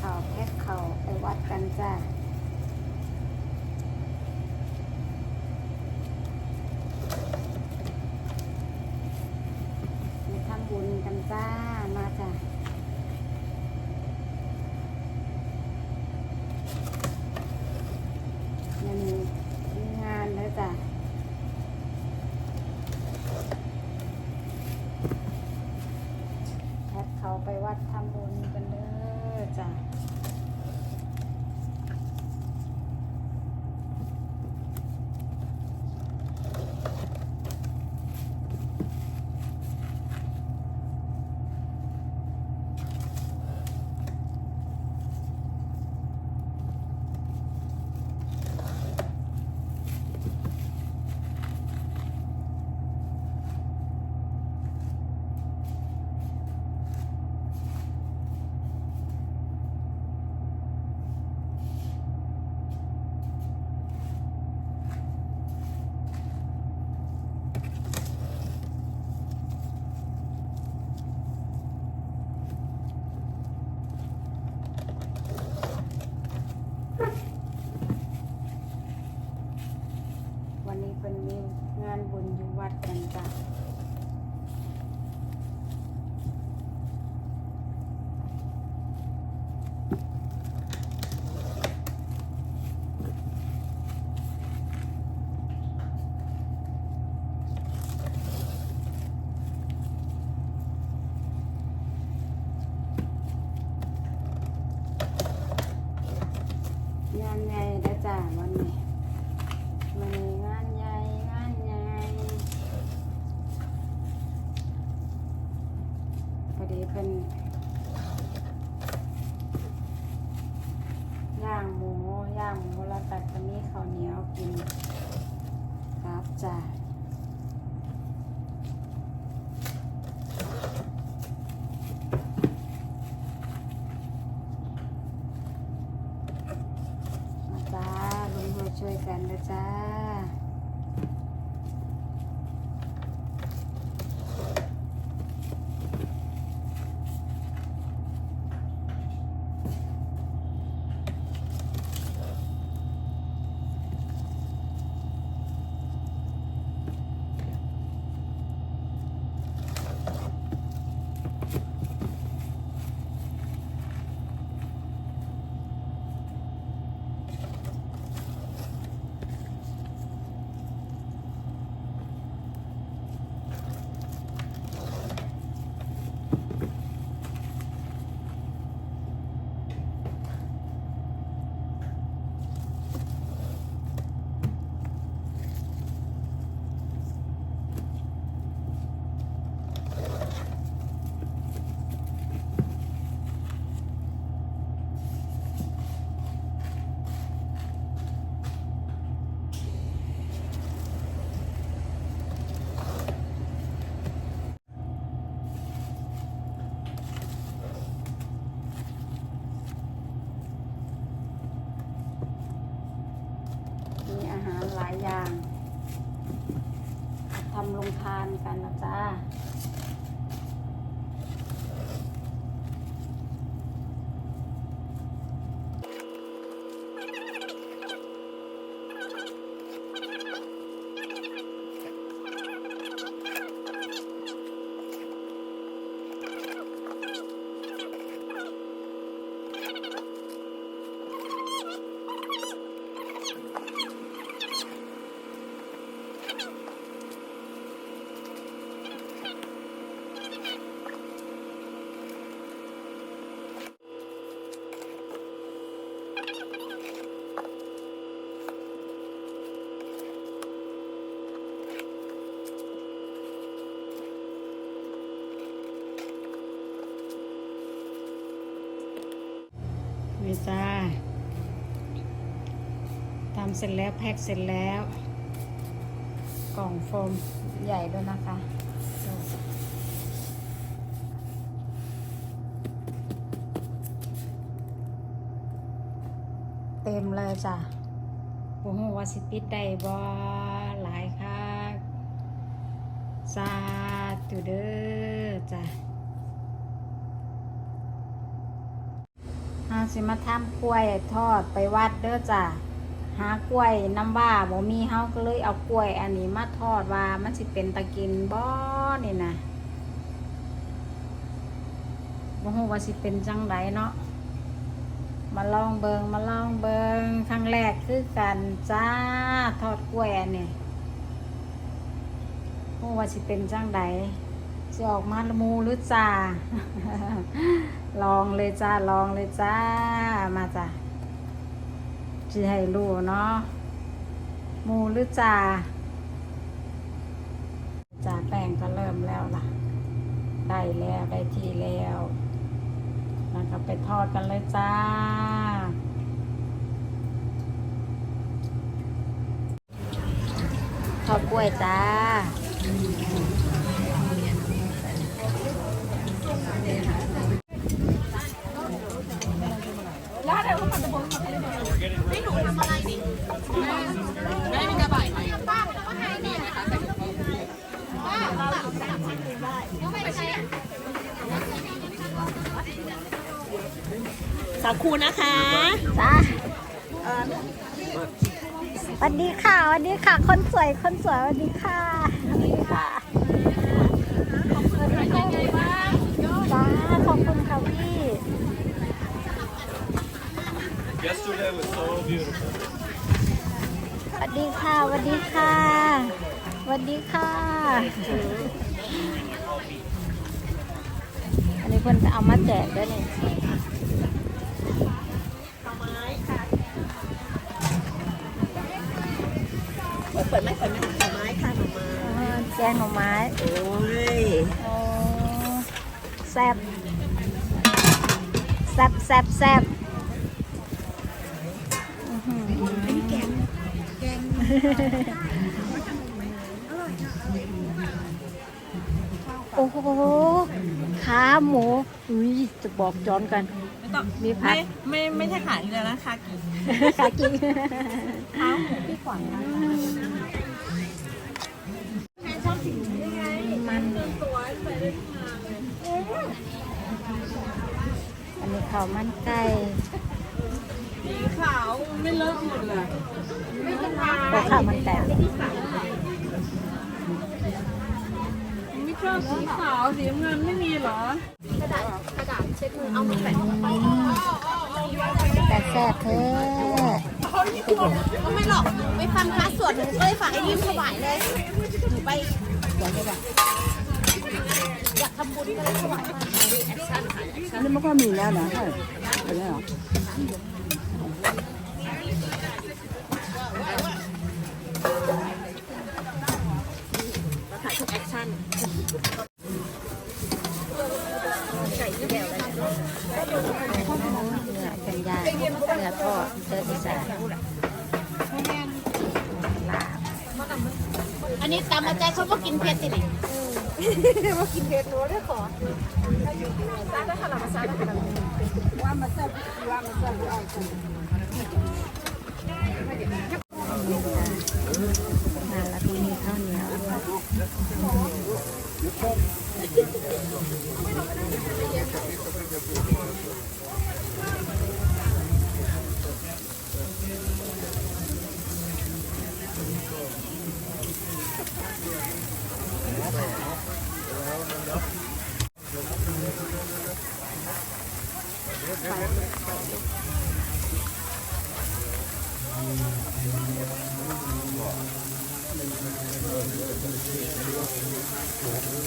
ข่าวแพ็คเข่าวไปวัดกันจ้าไปทำบุญกันจ้า มาจ้ายังมีมีงานแล้วจ้ะ แพทเขาไปวัดทำบุญกันเด้อจ้ะ วันนี้เป็นมีงานบุญอยู่วัดกันจ้ะ งนไหญ่แล้จ้ะวันนี้วันนี้งานใหญ่งานใหญ่พอดีเพิ่นย่างหมูย่างหมูแล้วตัดก็มีข้าวเหนียวกินครับจ้ะมาจ้าลุงมา ช่วยกันนะจ้า มีอาหารหลายอย่าง ทำลงทานกันนะจ้า นี่จ้าทำ เสร็จแล้วแพ็คเสร็จแล้ว กล่องโฟมใหญ่ด้วยนะคะเต็มเลยจ้ะผมว่าสิปิดได้บ่หลายค่ะสาธุเด้อจ้ะหาสิมาทำกล้วยทอดไปวัดเด้อจ้ะ หากล้วยน้ำว่าบ่มีเฮาก็เลยเอากล้วย อันนี้มาทอดว่ามันสิเป็นตะกินบ่นี่นะบ่ฮู้ว่าสิเป็นจังไดเนาะมาลองเบิงมาลองเบิงครั้งแรกคือกันจ้าทอดกล้วยอันนี้ฮู้ว่าสิเป็นจังไดสิออกมาละมูหรือจ้าลองเลยจ้าลองเลยจ้ามาจ้ะ จีให้รู้เนาะมูหรือจ่าจ่าแป้งก็เริ่มแล้วล่ะ ได้แล้วได้ที่แล้วแล้วก็ไปทอดกันเลยจ้าทอดกล้วยจ้า สาคูนะคะจ้าสวัสดีค่ะสวัสดีค่ะ คนสวยคนสวยสวัสดีค่ะสวัสดีค่ะจ้าขอบคุณค่ะพี่ Yesterday was so beautiful. สวัสดีค่ะสวัสดีค่ะสวัสดีค่ะ อันนี้เพิ่นจะเอามาแจกด้วยนี่เปิดไหมเปิดไหมหน่อไม้ค่ะหน่อไม้อ๋อแกงหน่อไม้โอ้ยโอ้แซ่บแซ่บแซ่บแซ่บ อื้อหือแกง แกง โอ้โห ขาหมู อุ้ยจะบอกจอนกัน ไม่ต้องมีผัไม่กไม่ไม่ใช่ขาเรือนะคะกินขากินเท้าหมูพี่ขวัญมันอันนี้ข้าวมันไก่สี ขาวไม่เลอะหมดเลยไม่เป็นไรแต่ขาวมันแตกไม่ชอบสีขาวสีเงินไม่มีเหรอ กระดาษกระดาษเช็ดมือเอามาแปะแต่แซ่บเธอไม่หรอกไปฟังพระสวดหนูเลยฝากไอ้ยิ้มสบายเลยหนูไปอยากทำบุญก็เลยถวายมาแอคชั่นนี่มันก็มีแล้วนะใช่ไหมเหรอ ปแล้วเนื้อเป็นย่างเนื้อทอดเจออีสานลาบอันนี้ตามอาจารย์เขาก็กินเผ็ดสินี่มา แล้วก็มีข้าวเหนียวด้วย よろしくお願いします。